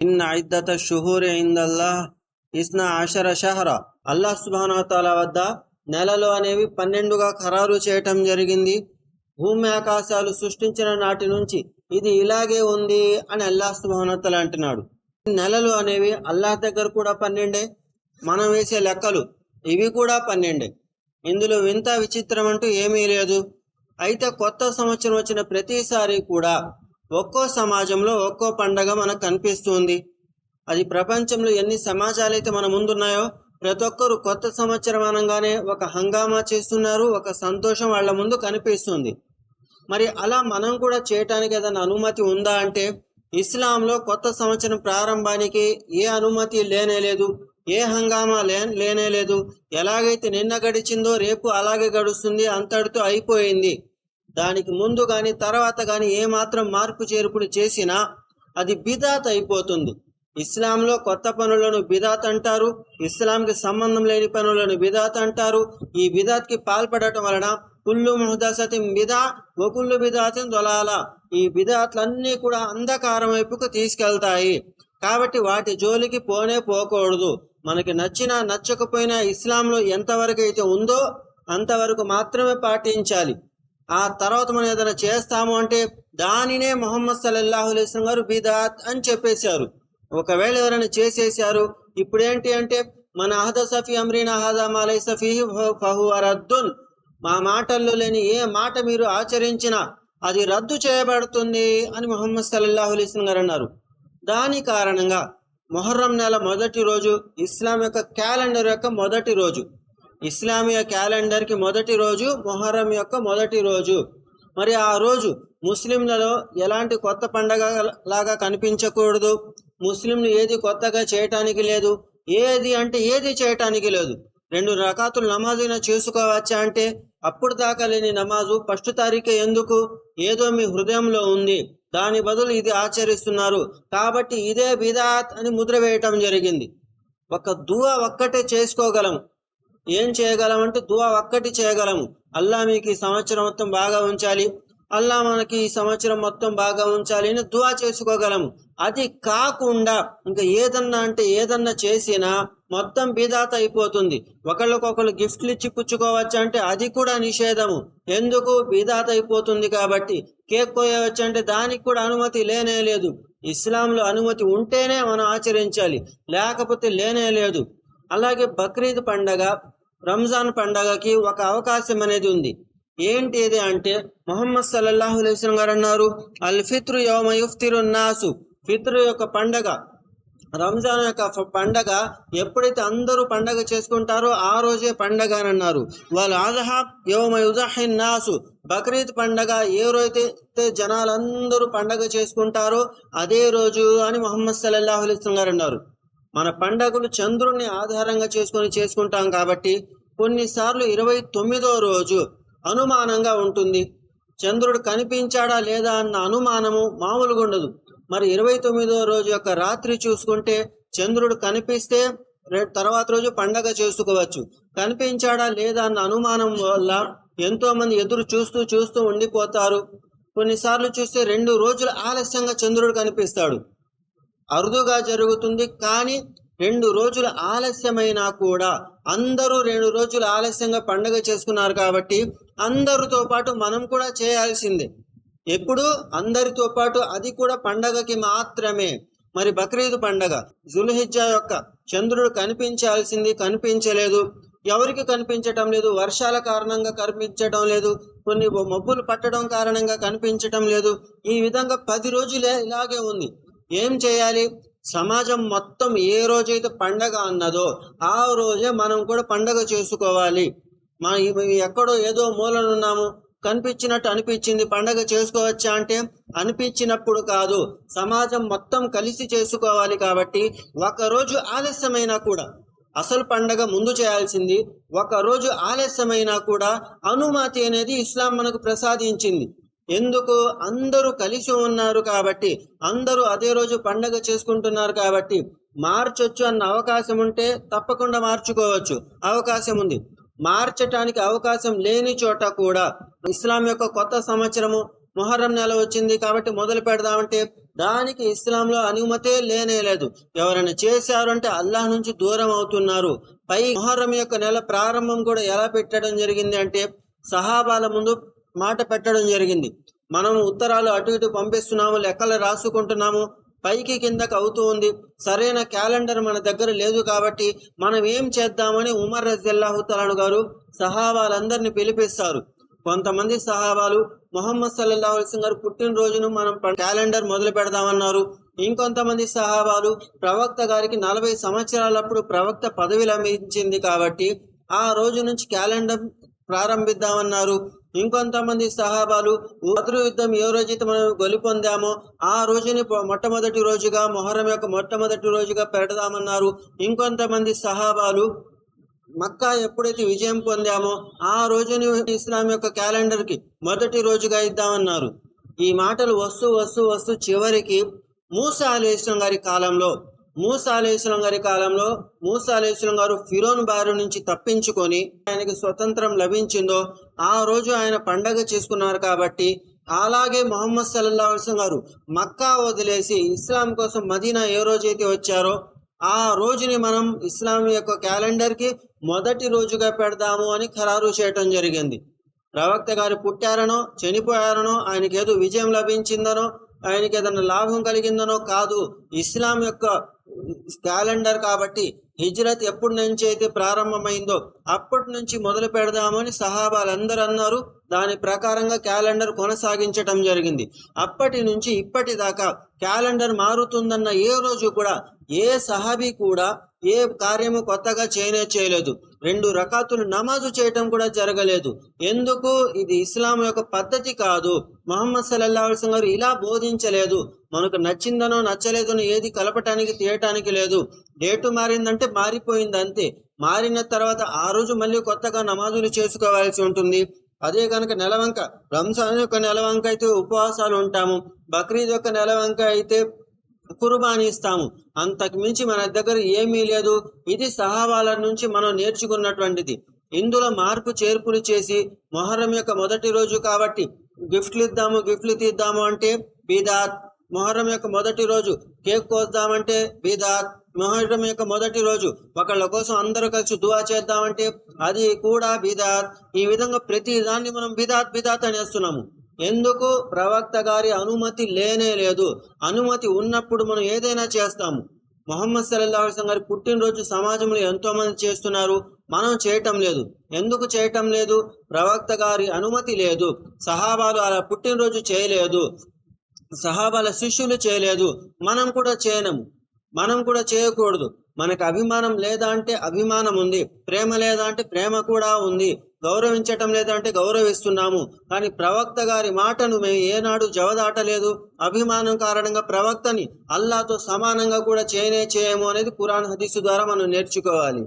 ఇన్న ఇద్దత షుహూర్ ఇందల్లా ఇస్నా ఆషర షహర అల్లాహ్ సుబానతాల వద్ద నెలలు అనేవి పన్నెండుగా ఖరారు చేయటం జరిగింది. భూమి ఆకాశాలు సృష్టించిన నాటి నుంచి ఇది ఇలాగే ఉంది అని అల్లాహ్ సుబానతలు అంటున్నాడు. నెలలు అనేవి అల్లాహ్ దగ్గర కూడా పన్నెండే మనం వేసే లెక్కలు ఇవి కూడా పన్నెండే. ఇందులో వింత విచిత్రం అంటూ ఏమీ లేదు. అయితే కొత్త సంవత్సరం వచ్చిన ప్రతిసారి కూడా ఒక్కో సమాజంలో ఒక్కో పండగ మనకు కనిపిస్తుంది. అది ప్రపంచంలో ఎన్ని సమాజాలు అయితే మన ముందున్నాయో ప్రతి ఒక్కరు కొత్త సంవత్సరం అనగానే ఒక హంగామా చేస్తున్నారు ఒక సంతోషం వాళ్ళ ముందు కనిపిస్తుంది. మరి అలా మనం కూడా చేయటానికి ఏదైనా అనుమతి ఉందా అంటే ఇస్లాంలో కొత్త సంవత్సరం ప్రారంభానికి ఏ అనుమతి లేనే లేదు ఏ హంగామా లే లేనే లేదు. ఎలాగైతే నిన్న గడిచిందో రేపు అలాగే గడుస్తుంది అంతటితో అయిపోయింది. దానికి ముందు కానీ తర్వాత కానీ ఏమాత్రం మార్పు చేర్పులు చేసినా అది బిదాత్ అయిపోతుంది. ఇస్లాంలో కొత్త పనులను బిదాత్ అంటారు ఇస్లాంకి సంబంధం లేని పనులను బిదాత్ అంటారు. ఈ బిదాత్కి పాల్పడటం వలన కుల్లు ముహదసతి బిదా ఒకుల్లు బిదాతిం దొలాల. ఈ బిదాత్లన్నీ కూడా అంధకారం వైపుకు తీసుకెళ్తాయి. కాబట్టి వాటి జోలికి పోనే పోకూడదు. మనకి నచ్చినా నచ్చకపోయినా ఇస్లాంలో ఎంతవరకు అయితే ఉందో అంతవరకు మాత్రమే పాటించాలి. ఆ తర్వాత మనం ఏదైనా చేస్తాము అంటే దానినే మొహమ్మద్ సల్లల్లాహు అలైస్లం గారు బిదాత్ అని చెప్పేశారు. ఒకవేళ ఎవరైనా చేసేసారు ఇప్పుడేంటి అంటే మన అహద సఫీ అమ్రీన్ అహదా మాలై సఫీ ఫహు రద్దున్ మా మాటల్లో లేని ఏ మాట మీరు ఆచరించినా అది రద్దు చేయబడుతుంది అని మొహమ్మద్ సల్లల్లాహు అలైస్లం గారు అన్నారు. దాని కారణంగా మొహర్రం నెల మొదటి రోజు ఇస్లాం యొక్క క్యాలెండర్ యొక్క మొదటి రోజు ఇస్లామియ క్యాలెండర్కి మొదటి రోజు మొహర్రం యొక్క మొదటి రోజు. మరి ఆ రోజు ముస్లింలలో ఎలాంటి కొత్త పండగ లాగా కనిపించకూడదు? ముస్లింలు ఏది కొత్తగా చేయటానికి లేదు. ఏది అంటే ఏది చేయటానికి లేదు. రెండు రకాతులు నమాజైనా చేసుకోవచ్చా అంటే అప్పుడు దాకా లేని నమాజు ఫస్ట్ తారీఖే ఎందుకు? ఏదో మీ హృదయంలో ఉంది. దాని బదులు ఇది ఆచరిస్తున్నారు. కాబట్టి ఇదే బిదాత్ అని ముద్ర వేయటం జరిగింది. ఒక దువా ఒక్కటే చేసుకోగలము ఏం చేయగలం అంటే దువా ఒక్కటి చేయగలము. అల్లా మీకు ఈ సంవత్సరం మొత్తం బాగా ఉంచాలి. అల్లా మనకి ఈ సంవత్సరం మొత్తం బాగా ఉంచాలి అని దువా చేసుకోగలము. అది కాకుండా ఇంకా ఏదన్నా అంటే ఏదన్నా చేసినా మొత్తం బీదాత అయిపోతుంది. ఒకళ్ళకొకళ్ళు గిఫ్ట్లు ఇచ్చి పుచ్చుకోవచ్చు అంటే అది కూడా నిషేధము. ఎందుకు? బీదాత అయిపోతుంది కాబట్టి. కేక్ కోయవచ్చు అంటే దానికి కూడా అనుమతి లేనే లేదు. ఇస్లాంలో అనుమతి ఉంటేనే మనం ఆచరించాలి. లేకపోతే లేనే లేదు. అలాగే బక్రీద్ పండగ రంజాన్ పండగకి ఒక అవకాశం అనేది ఉంది. ఏంటి ఇది అంటే మొహమ్మద్ సల్లల్లాహు అలైస్లం గారు అన్నారు అల్ ఫిత్రు యోమ యుఫ్తిరు నాసు ఫిత్రు యొక్క పండగ రంజాన్ యొక్క పండగ ఎప్పుడైతే అందరూ పండగ చేసుకుంటారో ఆ రోజే పండగ అని అన్నారు. వాళ్ళు ఆజహా యోమ యుజహిన్ నాసు బక్రీద్ పండగ ఏ రోజైతే జనాలందరూ పండగ చేసుకుంటారో అదే రోజు అని మొహమ్మద్ సల్లల్లాహు అలైస్లం గారు అన్నారు. మన పండగలు చంద్రుణ్ణి ఆధారంగా చేసుకొని చేసుకుంటాం కాబట్టి కొన్నిసార్లు ఇరవై తొమ్మిదో రోజు అనుమానంగా ఉంటుంది. చంద్రుడు కనిపించాడా లేదా అన్న అనుమానము మామూలుగా ఉండదు. మరి ఇరవై తొమ్మిదో రోజు యొక్క రాత్రి చూసుకుంటే చంద్రుడు కనిపిస్తే తర్వాత రోజు పండగ చేసుకోవచ్చు. కనిపించాడా లేదా అన్న అనుమానం వల్ల ఎంతో మంది ఎదురు చూస్తూ చూస్తూ ఉండిపోతారు. కొన్నిసార్లు చూస్తే రెండు రోజులు ఆలస్యంగా చంద్రుడు కనిపిస్తాడు. అరుదుగా జరుగుతుంది. కానీ రెండు రోజులు ఆలస్యమైనా కూడా అందరూ రెండు రోజులు ఆలస్యంగా పండగ చేసుకున్నారు కాబట్టి అందరితో పాటు మనం కూడా చేయాల్సిందే. ఎప్పుడు అందరితో పాటు అది కూడా పండగకి మాత్రమే. మరి బక్రీద్ పండగ జుల్హిజ్జా యొక్క చంద్రుడు కనిపించాల్సింది కనిపించలేదు. ఎవరికి కనిపించటం లేదు? వర్షాల కారణంగా కనిపించటం లేదు. కొన్ని మబ్బులు పట్టడం కారణంగా కనిపించటం లేదు. ఈ విధంగా పది రోజులే ఇలాగే ఉంది. ఏం చేయాలి? సమాజం మొత్తం ఏ రోజైతే పండగ అన్నదో ఆ రోజే మనం కూడా పండగ చేసుకోవాలి. మన ఎక్కడో ఏదో మూలనున్నాము కనిపించినట్టు అనిపించింది. పండగ చేసుకోవచ్చా అంటే అనిపించినప్పుడు కాదు. సమాజం మొత్తం కలిసి చేసుకోవాలి కాబట్టి ఒకరోజు ఆలస్యమైనా కూడా అసలు పండగ ముందు చేయాల్సింది ఒకరోజు ఆలస్యమైనా కూడా అనుమతి అనేది ఇస్లాం మనకు ప్రసాదించింది. ఎందుకు అందరూ కలిసి ఉన్నారు కాబట్టి అందరూ అదే రోజు పండగ చేసుకుంటున్నారు కాబట్టి మార్చొచ్చు అన్న అవకాశం ఉంటే తప్పకుండా మార్చుకోవచ్చు. అవకాశం ఉంది. మార్చటానికి అవకాశం లేని చోట కూడా ఇస్లాం యొక్క కొత్త సంవత్సరము మొహర్రం నెల వచ్చింది కాబట్టి మొదలు పెడదామంటే దానికి ఇస్లాంలో అనుమతే లేనే లేదు. ఎవరైనా చేశారు అంటే అల్లాహ్ నుంచి దూరం అవుతున్నారు. పై మొహర్రం యొక్క నెల ప్రారంభం కూడా ఎలా పెట్టడం జరిగింది అంటే సహాబాల ముందు మాట పెట్టడం జరిగింది. మనం ఉత్తరాలు అటు ఇటు పంపిస్తున్నాము లెక్కలు రాసుకుంటున్నాము పైకి కిందకి అవుతూ ఉంది. సరైన క్యాలెండర్ మన దగ్గర లేదు కాబట్టి మనం ఏం చేద్దామని ఉమర్ రజల్లాహు తలాను గారు సహాబాలందరినీ పిలిపిస్తారు. కొంతమంది సహాబాలు మొహమ్మద్ సల్లల్లాహు అలైహి గారు పుట్టినరోజును మనం క్యాలెండర్ మొదలు పెడదామన్నారు. ఇంకొంతమంది సహాబాలు ప్రవక్త గారికి నలభై సంవత్సరాలప్పుడు ప్రవక్త పదవి లభించింది కాబట్టి ఆ రోజు నుంచి క్యాలెండర్ ప్రారంభిద్దామన్నారు. ఇంకొంతమంది సహాబాలు బద్రు యుద్ధం ఏ రోజైతే మనం గొలిపొందామో ఆ రోజుని మొట్టమొదటి రోజుగా మొహరం యొక్క మొట్టమొదటి రోజుగా పెడదామన్నారు. ఇంకొంతమంది సహాబాలు మక్కా ఎప్పుడైతే విజయం పొందామో ఆ రోజుని ఇస్లాం యొక్క క్యాలెండర్కి మొదటి రోజుగా ఇద్దామన్నారు. ఈ మాటలు వస్తూ వస్తూ వస్తూ చివరికి మూసా అలీ గారి కాలంలో మూసా గారి కాలంలో మూసా అలీస్లం గారు ఫిరోన్ బారి నుంచి తప్పించుకొని ఆయనకి స్వతంత్రం లభించిందో ఆ రోజు ఆయన పండగ చేసుకున్నారు కాబట్టి అలాగే మొహమ్మద్ సల్లా అలిస్లం గారు మక్కా వదిలేసి ఇస్లాం కోసం మదీనా ఏ రోజైతే వచ్చారో ఆ రోజుని మనం ఇస్లాం యొక్క క్యాలెండర్కి మొదటి రోజుగా పెడదాము అని ఖరారు చేయటం జరిగింది. ప్రవక్త గారు పుట్టారనో చనిపోయారనో ఆయనకేదో ఏదో విజయం లభించిందనో ఆయనకి ఏదైనా లాభం కలిగిందనో కాదు. ఇస్లాం యొక్క క్యాలెండర్ కాబట్టి హిజ్రత్ ఎప్పటి నుంచి అయితే ప్రారంభమైందో అప్పటి నుంచి మొదలు పెడదామని సహాబాలందరూ అన్నారు. దాని ప్రకారంగా క్యాలెండర్ కొనసాగించటం జరిగింది. అప్పటి నుంచి ఇప్పటిదాకా క్యాలెండర్ మారుతుందన్న ఏ రోజు కూడా ఏ సహాబీ కూడా ఏ కార్యము కొత్తగా చేయనే చేయలేదు. రెండు రకాతులు నమాజు చేయటం కూడా జరగలేదు. ఎందుకు? ఇది ఇస్లాం యొక్క పద్ధతి కాదు. మొహమ్మద్ సల్లల్లాహు గారు ఇలా బోధించలేదు. మనకు నచ్చిందనో నచ్చలేదనో ఏది కలపటానికి తీయటానికి లేదు. డేటు మారిందంటే మారిపోయింది అంతే మారిన తర్వాత ఆ రోజు మళ్ళీ కొత్తగా నమాజులు చేసుకోవాల్సి ఉంటుంది. అదే కనుక నెలవంక రంజాన్ యొక్క నెలవంక అయితే ఉపవాసాలు ఉంటాము. బక్రీద్ యొక్క నెలవంక అయితే కుర్బానీ ఇస్తాము అంతకు మించి మన దగ్గర ఏమీ లేదు. ఇది సహాబాల నుంచి మనం నేర్చుకున్నటువంటిది. ఇందులో మార్పు చేర్పులు చేసి మొహరం యొక్క మొదటి రోజు కాబట్టి గిఫ్ట్లు ఇద్దాము గిఫ్ట్లు తీద్దాము అంటే బీదాత్. మొహరం యొక్క మొదటి రోజు కేక్ కోద్దామంటే బీదాత్. మొహరం యొక్క మొదటి రోజు ఒకళ్ళ కోసం అందరూ కలిసి దువా చేద్దామంటే అది కూడా బీదాత్. ఈ విధంగా ప్రతి దాన్ని మనం బిదాత్ బిదాత్ అనేస్తున్నాము. ఎందుకు ప్రవక్త గారి అనుమతి లేనే లేదు? అనుమతి ఉన్నప్పుడు మనం ఏదైనా చేస్తాము. మొహమ్మద్ సల్లల్లాహు అలైహి గారి పుట్టినరోజు సమాజంలో ఎంతో మంది చేస్తున్నారు? మనం చేయటం లేదు. ఎందుకు చేయటం లేదు? ప్రవక్త గారి అనుమతి లేదు. సహాబాలు అలా పుట్టినరోజు చేయలేదు. సహాబాల శిష్యులు చేయలేదు. మనం కూడా చేయనము మనం కూడా చేయకూడదు. మనకు అభిమానం లేదా అంటే అభిమానం ఉంది. ప్రేమ లేదా అంటే ప్రేమ కూడా ఉంది. గౌరవించటం లేదంటే గౌరవిస్తున్నాము. కానీ ప్రవక్త గారి మాటను మేము ఏనాడు జవదాటలేదు. అభిమానం కారణంగా ప్రవక్తని అల్లాతో సమానంగా కూడా చేయనే చేయము అనేది కురాన్ హదీసు ద్వారా మనం నేర్చుకోవాలి.